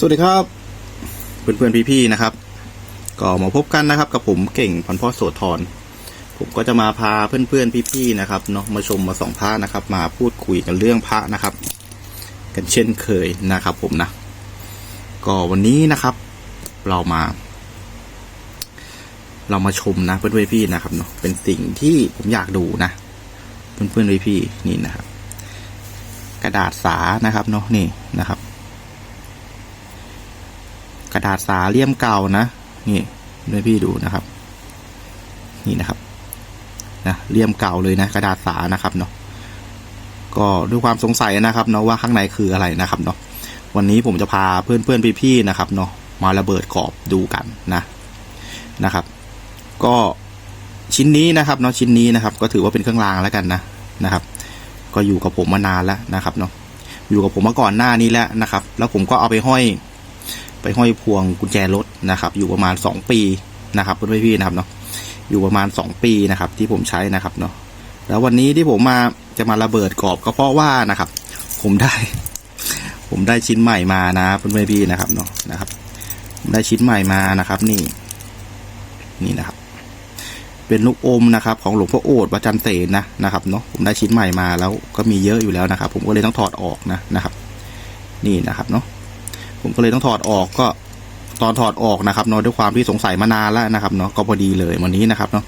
สวัสดีครับ เพื่อนๆพี่ๆนะครับ ก็มาพบกันนะครับ กับผมเก่งพันพ่อโสธรผมก็จะมาพาเพื่อนๆพี่ๆนะครับเนาะมาชมมาส่องพระนะครับ มาพูดคุยกันเรื่องพระนะครับ กันเช่นเคยนะครับ ผมนะ ก็วันนี้นะครับ เรามา เรามาชมนะเพื่อนๆพี่ๆนะครับเนาะเป็นสิ่งที่ผมอยากดูนะเพื่อนๆพี่ๆนี่นะครับ กระดาษสานะครับเนาะนี่นะครับ ระดาษสาเลี่ยมเก่านะ นี่ด้วยพี่ดูนะครับ นี่นะครับนะเลี่ยมเก่าเลยนะ กระดาษสานะครับเนาะก็ด้วยความสงสัยนะครับเนาะว่าข้างในคืออะไรนะครับเนาะวันนี้ผมจะพาเพื่อนเพื่อนพี่ๆนะครับเนาะมาระเบิดกรอบดูกันนะนะครับ ก็ชิ้นนี้นะครับเนาะชิ้นนี้นะครับ ก็ถือว่าเป็นเครื่องรางแล้วกันนะนะครับ ก็อยู่กับผมมานานแล้วนะครับเนาะอยู่กับผมมาก่อนหน้านี้แล้วนะครับ แล้วผมก็เอาไปห้อย ไปห้อยพวงกุญแจรถนะครับ อยู่ประมาณสองปีนะครับเพื่อนพี่นะครับเนาะอยู่ประมาณสองปีนะครับ ที่ผมใช้นะครับเนาะแล้ววันนี้ที่ผมมาจะมาระเบิดกรอบก็เพราะว่านะครับ ผมได้ ผมได้ชิ้นใหม่มานะเพื่อนพี่นะครับเนาะนะครับผมได้ชิ้นใหม่มานะครับนี่ นี่นะครับ เป็นลูกอมนะครับ ของหลวงพ่อโอษฐ์วัดจันเสนนะนะครับเนาะผมได้ชิ้นใหม่มาแล้วก็มีเยอะอยู่แล้วนะครับ ผมก็เลยต้องถอดออกนะนะครับ นี่นะครับเนาะ ผมก็เลยต้องถอดออกก็ตอนถอดออกนะครับเนาะด้วยความที่สงสัยมานานแล้วนะครับเนาะก็พอดีเลยวันนี้นะครับเนาะ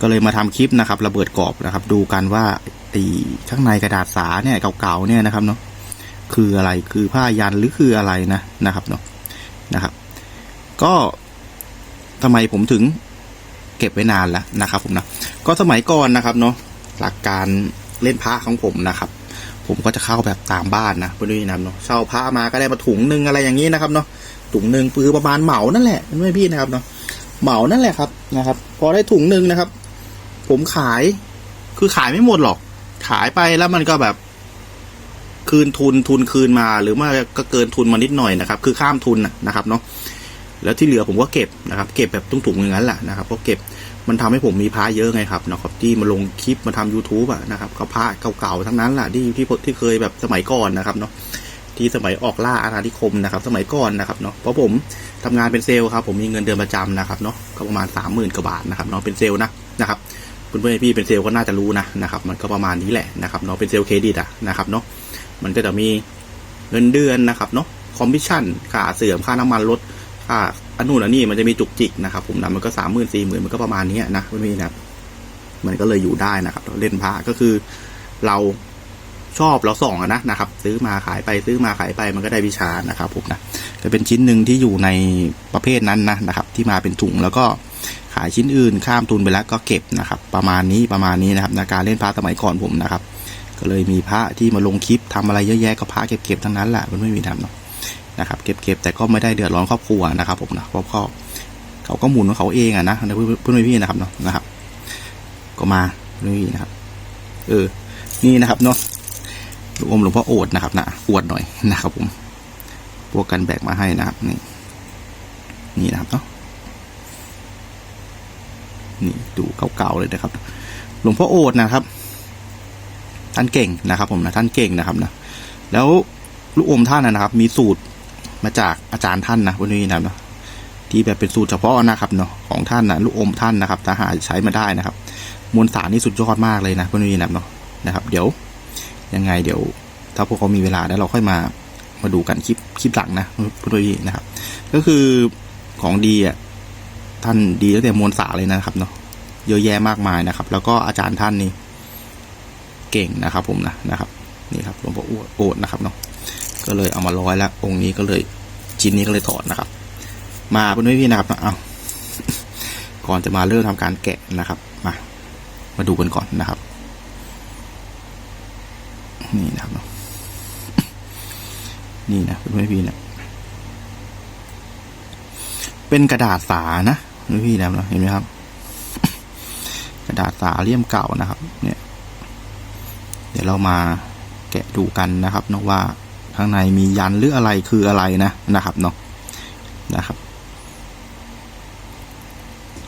ก็เลยมาทำคลิปนะครับ ระเบิดกรอบนะครับ ดูกันว่าไอ้ข้างในกระดาษสาเนี่ยเก่าๆเนี่ยนะครับเนาะคืออะไรคือผ้ายันหรือคืออะไรนะนะครับเนาะนะครับ ก็ทำไมผมถึงเก็บไว้นานแล้วนะครับ ผมนะก็สมัยก่อนนะครับเนาะหลักการเล่นพระของผมนะครับ ผมก็จะเข้าแบบตามบ้านนะเพื่อนนะครับเนาะเช่าพระมาก็ได้มาถุงหนึ่งอะไรอย่างนี้นะครับเนาะถุงหนึ่งคือประมาณเหมานั่นแหละเพื่พี่นะครับเนาะเหมานั่นแหละครับนะครับ พอได้ถุงหนึ่งนะครับ ผมขายคือขายไม่หมดหรอก ขายไปแล้วมันก็แบบคืนทุนทุนคืนมาหรือว่าก็เกินทุนมานิดหน่อยนะครับ คือข้ามทุนนะครับเนาะแล้วที่เหลือผมก็เก็บนะครับ เก็บแบบตุ้งถุงอย่างนั้นแหละนะครับเพราะเก็บ มันทำให้ผมมีพระเยอะไงครับนะครับที่มาลงคลิปมาทำ youtube อะนะครับก็พระเก่าๆทั้งนั้นแหละที่ที่ที่เคยแบบสมัยก่อนนะครับเนาะที่สมัยออกล่าอาณานิคมนะครับ สมัยก่อนนะครับเนาะเพราะผมทำงานเป็นเซลล์ครับ ผมมีเงินเดือนประจำนะครับเนาะก็ประมาณสามหมื่นกว่าบาทนะครับเนาะเป็นเซลล์นะนะครับเพื่อนๆพี่เป็นเซลล์ก็น่าจะรู้นะนะครับ มันก็ประมาณนี้แหละนะครับเนาะเป็นเซลล์เครดิตอะนะครับเนาะมันก็จะมีเงินเดือนนะครับเนาะคอมมิชชั่นค่าเสื่อมค่าน้ำมันรถค่า อันนู่นอันนี้มันจะมีจุกจิกนะครับ ผมนะมันก็สามหมื่นสี่หมื่นมันก็ประมาณนี้นะพื่นๆนะครับมันก็เลยอยู่ได้นะครับเล่นพระก็คือเราชอบเราส่องนะนะครับ ซื้อมาขายไปซื้อมาขายไปมันก็ได้วิชานะครับ ผมนะจะเป็นชิ้นหนึ่งที่อยู่ในประเภทนั้นนะนะครับ ที่มาเป็นถุงแล้วก็ขายชิ้นอื่นข้ามทุนไปแล้วก็เก็บนะครับ ประมาณนี้ประมาณนี้นะครับในการเล่นพระสมัยก่อนผมนะครับ ก็เลยมีพระที่มาลงคลิปทำอะไรเยอะแยะก็พระเก็บๆทั้งนั้นแหละมันไม่มีทำเนาะ นะครับเก็บๆแต่ก็ไม่ได้เดือดร้อนครอบครัวนะครับผมนะเพราะเขาเขาก็หมุนของเขาเองอะนะเพื่อนพี่นะครับเนาะนะครับ ก็มานี่นะครับ เออ นี่นะครับเนาะลูกอมหลวงพ่อโอดนะครับนะอวดหน่อยนะครับผมพวกกันแบกมาให้นะครับนี่นี่นะครับเนาะนี่ดูเก่าๆเลยนะครับ หลวงพ่อโอดนะครับ ท่านเก่งนะครับ ผมนะท่านเก่งนะครับนะแล้วลูกอมท่านนะครับ มีสูตร มาจากอาจารย์ท่านนะวันนี้นะเนาะที่แบบเป็นสูตรเฉพาะนะครับเนาะของท่านนะลูกอมท่านนะครับถ้าหาใช้มาได้นะครับ มวลสารนี่สุดยอดมากเลยนะเพื่อนๆนะเนาะนะครับ เดี๋ยวยังไงเดี๋ยว ถ้าพวกเขามีเวลาแล้วเราค่อยมามาดูกันคลิปคลิปหลังนะพื่อนๆนะครับ ก็คือของดีอะท่านดีตั้งแต่มวลสารเลยนะครับเนาะเยอะแยะมากมายนะครับ แล้วก็อาจารย์ท่านนี่เก่งนะครับ ผมนะนะครับ นี่ครับหลวงพ่อโอดนะครับเนาะ ก็เลยเอามาร้อยแล้ว องค์นี้ก็เลยชิ้นนี้ก็เลยถอดนะครับ มาเพื่อนพี่นะครับเอาก่อนจะมาเริ่มทำการแกะนะครับ มา มาดูกันก่อนนะครับ นี่นะครับเนาะนี่นะเพื่อนพี่นะเป็นกระดาษสานะเพื่อนพี่นะครับเห็นไหมครับ กระดาษสาเลี่ยมเก่านะครับ เนี่ย เดี๋ยวเรามาแกะดูกันนะครับนาะว่า ข้างในมียันหรืออะไรคืออะไรนะนะครับเนาะนะครับ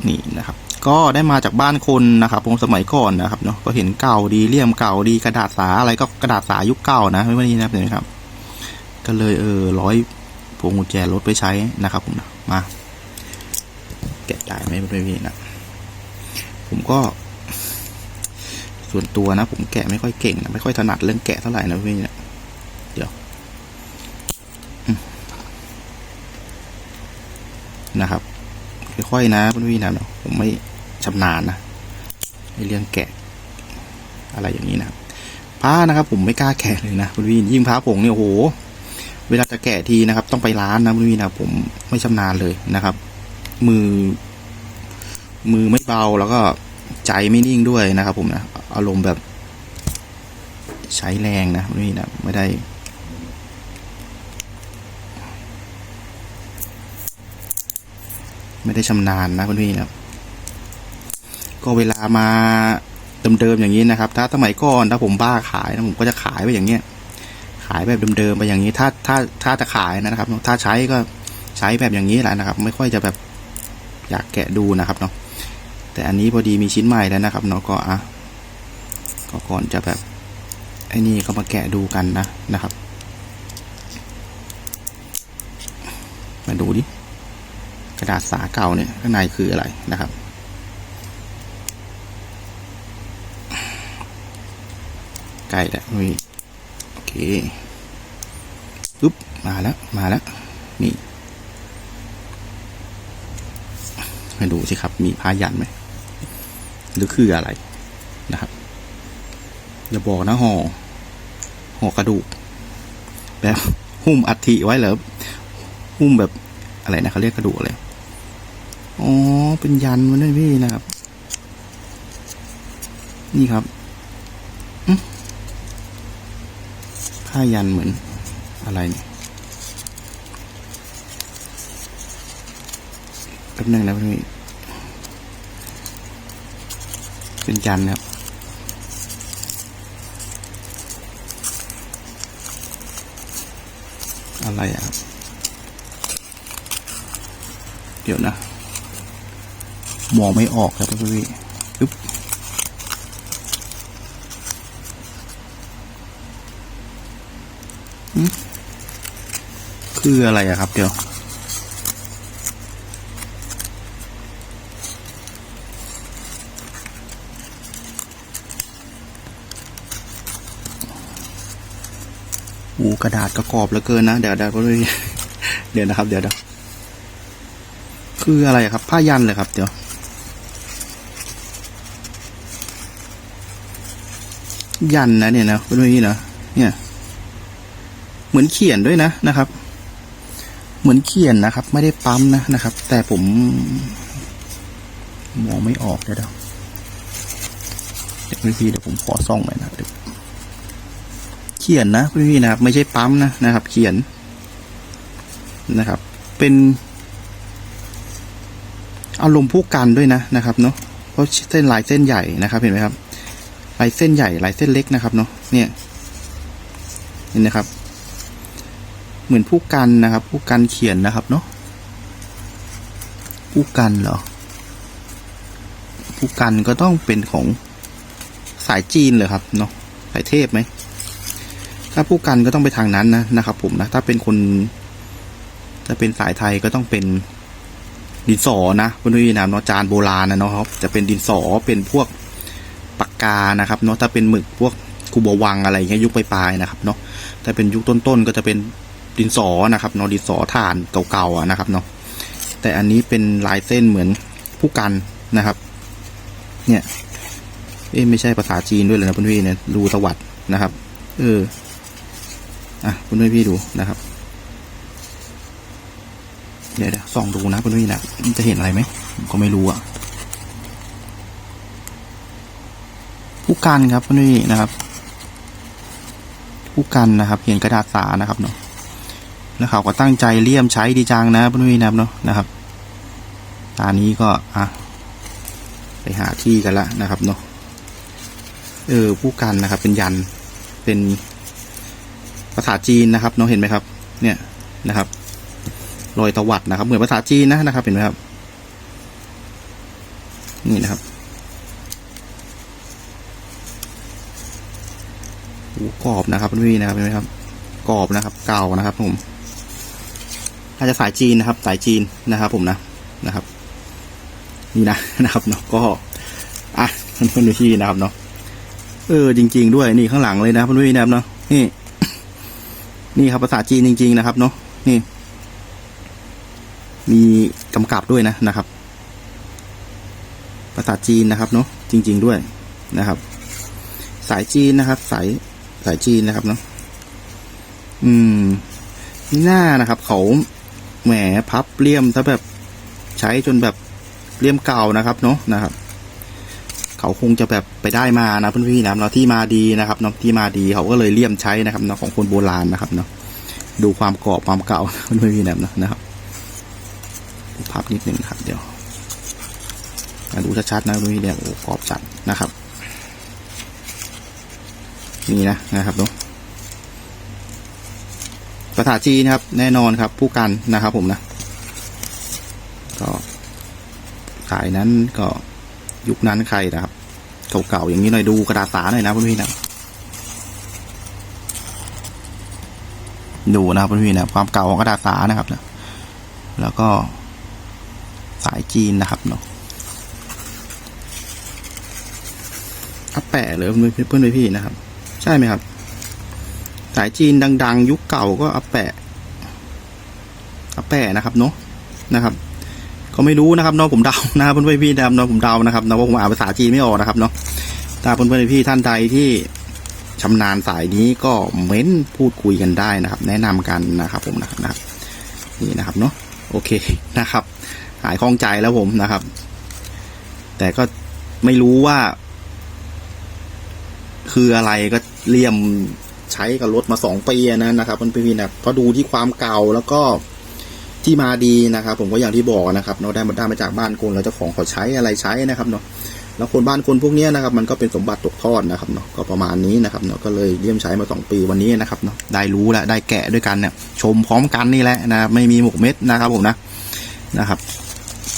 นี่นะครับ ก็ได้มาจากบ้านคนนะครับผมสมัยก่อนนะครับเนาะก็เห็นเก่าดีเลี่ยมเก่าดีกระดาษสาอะไรก็กระดาษสายุคเก่านะไม่ว่านี้นะเห็นไหมครับ ก็เลยเออร้อยพวงกุญแจรถไปใช้นะครับผมนะมาแกะได้ไหมเพื่อนๆนะผมก็ ส่วนตัวนะ ผมแกะไม่ค่อยเก่งนะไม่ค่อยถนัดเรื่องแกะเท่าไหร่นะเพื่อนๆนะเดี๋ยวอืม นะครับค่อยๆนะเพื่อนๆนะเนะผมไม่ชำนาญนะในเรื่องแกะ อะไรอย่างนี้นะครับผ้านะครับ ผมไม่กล้าแกะเลยนะคุณวินยิ่งผ้าผงเนี่ยโอ้โห เวลาจะแกะทีนะครับ ต้องไปร้านนะคุณวินนะผมไม่ชำนาญเลยนะครับ มือ มือไม่เบาแล้วก็ใจไม่นิ่งด้วยนะครับ ผมนะอารมณ์แบบใช้แรงนะคุณวินนะไม่ได้ ไม่ได้ชำนาญนะคุณพี่นะครับ ก็เวลามาเดิมๆอย่างนี้นะครับ ถ้าสมัยก่อนถ้าผมบ้าขายนะผมก็จะขายไปอย่างเงี้ย ขายแบบเดิมๆไปอย่างนี้ ถ้าถ้าถ้าจะขายนะครับ ถ้าใช้ก็ใช้แบบอย่างนี้แหละนะครับ ไม่ค่อยจะแบบอยากแกะดูนะครับเนาะแต่อันนี้พอดีมีชิ้นใหม่แล้วนะครับเนาะก็อะก็ก่อนจะแบบไอ้นี่ก็มาแกะดูกันนะนะครับ มาดูดิ ระดาษสาเก่าเนี่ยข้างในคืออะไรนะครับ ใกล้แล้วนี่โอเคปุ๊บมาแล้ว มาแล้ว นี่มาดูสิครับ มีพายันไหมหรือคืออะไรนะครับอย่าบอกนะห่อห่อกระดูก แบบหุ้มอัฐิไว้เหรอหุ้มแบบอะไรนะเขาเรียกกระดูกอะไร อ๋อ เป็นยันมันด้วยพี่นะครับ นี่ครับผ้ายันเหมือนอะไรเนี่ยแป๊บนึงนะพี่เป็นยันนะครับอะไรอะครับ เดี๋ยวนะ มองไม่ออกครับพี่ปึ๊บคืออะไรอะครับเดี๋ยวอูกระดาษกระกรอบเหลือเกินนะ เดี๋ยวเดี๋ยวก็เลยเดี๋ยวนะครับ เดี๋ยวเดี๋ยวคืออะไรครับ ผ้ายันเลยครับ เดี๋ยว ยันนะเนี่ยนะเป็นแบบนี้นะเนี่ย เหมือนเขียนด้วยนะนะครับ เหมือนเขียนนะครับ ไม่ได้ปั๊มนะนะครับ แต่ผมมองไม่ออกเดี๋ยวเดี๋ยวเดี๋ยวพี่เดี๋ยวผมขอส่องหน่อยนะเดี๋ยวเขียนนะพี่นะครับ ไม่ใช่ปั๊มนะนะครับ เขียนนะครับ เป็นอารมณ์ผู้กันด้วยนะนะครับเนาะเพราะเส้นลายเส้นใหญ่นะครับ เห็นไหมครับ ลายเส้นใหญ่ลายเส้นเล็กนะครับเนาะเนี่ยเห็นนะครับ เหมือนผู้กันนะครับ ผู้กันเขียนนะครับเนาะผู้กันเหรอผู้กันก็ต้องเป็นของสายจีนเลยครับเนาะสายเทพไหมถ้าผู้กันก็ต้องไปทางนั้นนะนะครับ ผมนะ ถ้าเป็นคน ถ้าเป็นสายไทยก็ต้องเป็นดินสอนะคุณพี่นะเนาะจานโบราณนะเนาะครับจะเป็นดินสอเป็นพวก กกานะครับเนาะถ้าเป็นหมึกพวกคูบวังอะไรเงี้ยยุคปลายๆนะครับเนาะถ้าเป็นยุคต้นๆก็จะเป็นดินสอนะครับเนาะดินสอถ่านเก่าๆนะครับเนาะแต่อันนี้เป็นลายเส้นเหมือนผู้กันนะครับ เนี่ยเอ๊ไม่ใช่ภาษาจีนด้วยเลยนะคุณพี่เนี่ยรูตวัดนะครับ เอออะคุณพี่พี่ดูนะครับเดี๋ยวส่องดูนะคุณพี่นะจะเห็นอะไรไหมผมก็ไม่รู้อะ ผู้กันครับคุณพี่นะครับ ผู้กันนะครับเขียนกระดาษสานะครับเนาะแล้วเขาก็ตั้งใจเลี่ยมใช้ดีจังนะคุณพี่นะครับเนาะนะครับตานี้ก็อะไปหาที่กันละนะครับเนาะเออผู้กันนะครับ เป็นยันเป็นภาษาจีนนะครับเนาะเห็นไหมครับ เนี่ยนะครับรอยตวัดนะครับ เหมือนภาษาจีนนะนะครับ เห็นไหมครับ นี่นะครับโอ้ กรอบนะครับพี่นะครับเห็นไหมครับกรอบนะครับ เก่านะครับผมน่าจะสายจีนนะครับ สายจีนนะครับผมนะนะครับ นี่นะนะครับเนาะก็อะเพื่อนๆพี่นะครับเนาะเออจริง ๆ ด้วยนี่ข้างหลังเลยนะพี่นะครับเนาะนี่ นี่ครับภาษาจีนจริง ๆ นะครับ เนาะนี่ มีกำกับด้วยนะนะครับภาษาจีนนะครับเนาะจริง ๆด้วยนะครับ สายจีนนะครับ สายาจีนนะครับเนาะอืมนี่หน้านะครับ เขาแหมพับเลี่ยมซะแบบใช้จนแบบเลี่ยมเก่านะครับ เนาะนะครับ เขาคงจะแบบไปได้มานะเพื่อนพี่นะครับเนาะที่มาดีนะครับเนาะที่มาดีเขาก็เลยเลี่ยมใช้นะครับเนาะของคนโบราณนะครับเนาะดูความกรอบความเก่าเพื่อนพี่นะนะครับพับนิดนึงครับ เดี๋ยวมาดูชัดๆนะเพื่อนพี่เนี่ยโอ้กรอบจัดนะครับ นี่นะนะครับเนาะภาษาจีนครับ แน่นอนครับ ผู้กันนะครับ ผมนะก็ขายนั้นก็ยุคนั้นใครนะครับเก่าๆอย่างนี้หน่อยดูกระดาษสาหน่อยนะพี่นะดูนะครับพี่นะความเก่าของกระดาษสานะครับนะแล้วก็สายจีนนะครับเนาะอัปแปะเลยเพื่อนเพื่อนพี่นะครับ ใช่ไหมครับ สายจีนดัง ๆ ยุคเก่าก็อัปแปะอัปแปะนะครับเนาะนะครับ ก็ไม่รู้นะครับเนาะผมเดานะครับเพื่อนๆพี่นะครับเนาะผมเดานะครับนะว่าผมอ่านภาษาจีนไม่ออกนะครับเนาะถ้าเพื่อนๆพี่ท่านใดที่ชำนาญสายนี้ก็เม้นพูดคุยกันได้นะครับ แนะนำกันนะครับ ผมนะครับนะนี่นะครับเนาะโอเคนะครับ หายคล่องใจแล้วผมนะครับ แต่ก็ไม่รู้ว่า คืออะไรก็ เลี่ยมใช้กับรถมาสองปีนะนะครับเพื่อนๆพี่นะเพราะดูที่ความเก่าแล้วก็ที่มาดีนะครับ ผมก็อย่างที่บอกนะครับเนาะได้มาได้มาจากบ้านคนแล้วเจ้าของเขาใช้อะไรใช้นะครับเนาะแล้วคนบ้านคนพวกนี้นะครับ มันก็เป็นสมบัติตกทอดนะครับเนาะก็ประมาณนี้นะครับเนาะก็เลยเยี่ยมใช้มาสองปีวันนี้นะครับเนาะได้รู้แล้วได้แกะด้วยกันเนี่ยชมพร้อมกันนี่แหละนะไม่มีหมกเม็ดนะครับผมนะนะครับ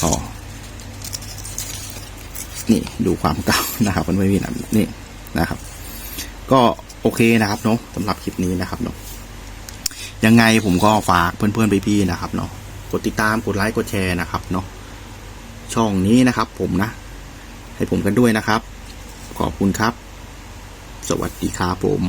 ก็นี่ดูความเก่านะครับมันไม่มีนะนี่นะครับ ก็โอเคนะครับเนาะสำหรับคลิปนี้นะครับเนาะยังไงผมก็ฝากเพื่อนๆพี่ๆนะครับเนาะกดติดตามกดไลค์กดแชร์นะครับเนาะช่องนี้นะครับ ผมนะ ให้ผมกันด้วยนะครับ ขอบคุณครับ สวัสดีครับผม